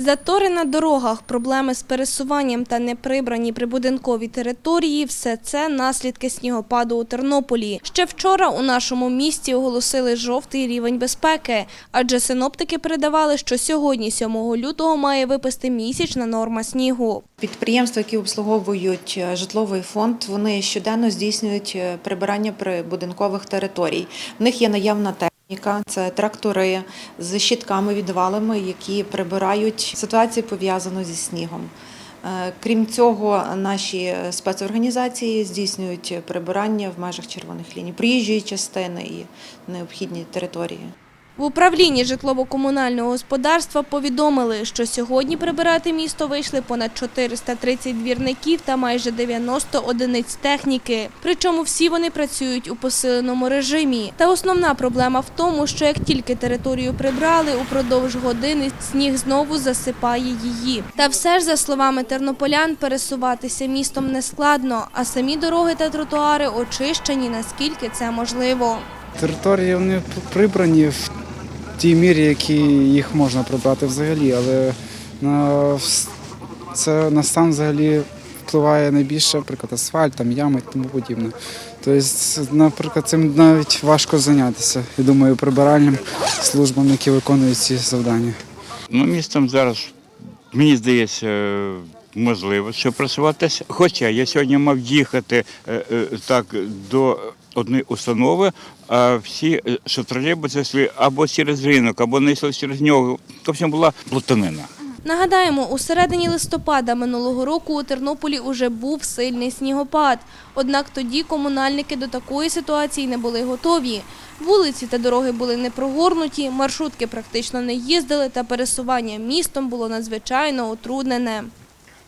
Затори на дорогах, проблеми з пересуванням та неприбрані прибудинкові території – все це наслідки снігопаду у Тернополі. Ще вчора у нашому місті оголосили жовтий рівень безпеки, адже синоптики передавали, що сьогодні, 7 лютого, має випасти місячна норма снігу. Підприємства, які обслуговують е, житловий фонд, вони щоденно здійснюють е, прибирання прибудинкових територій. В них є наявна техніка, це трактори з щітками, відвалами, які прибирають ситуацію пов'язану зі снігом. Е, Крім цього, наші спецорганізації здійснюють прибирання в межах червоних ліній, проїжджої частини і необхідні території. В управлінні житлово-комунального господарства повідомили, що сьогодні прибирати місто вийшли понад 430 двірників та майже 90 одиниць техніки. Причому всі вони працюють у посиленому режимі. Та основна проблема в тому, що як тільки територію прибрали, упродовж години сніг знову засипає її. Та все ж, за словами тернополян, пересуватися містом не складно, а самі дороги та тротуари очищені, наскільки це можливо. Території вони прибрані тій мірі, які їх можна прибрати взагалі, але на це на стан взагалі впливає найбільше, наприклад, асфальт, там ями і тому подібне. Тобто, наприклад, цим навіть важко зайнятися. Я думаю, прибиральним службам, які виконують ці завдання. Ну, містом зараз, мені здається, можливо, що просуватися. Хоча я сьогодні мав їхати е, е, так до однієї установи, а всі, е, що тролейбуси йшли або через ринок, або не йшли через нього. Тобто була плутанина. Нагадаємо, у середині листопада минулого року у Тернополі уже був сильний снігопад. Однак тоді комунальники до такої ситуації не були готові. Вулиці та дороги були не прогорнуті, маршрутки практично не їздили, та пересування містом було надзвичайно утруднене.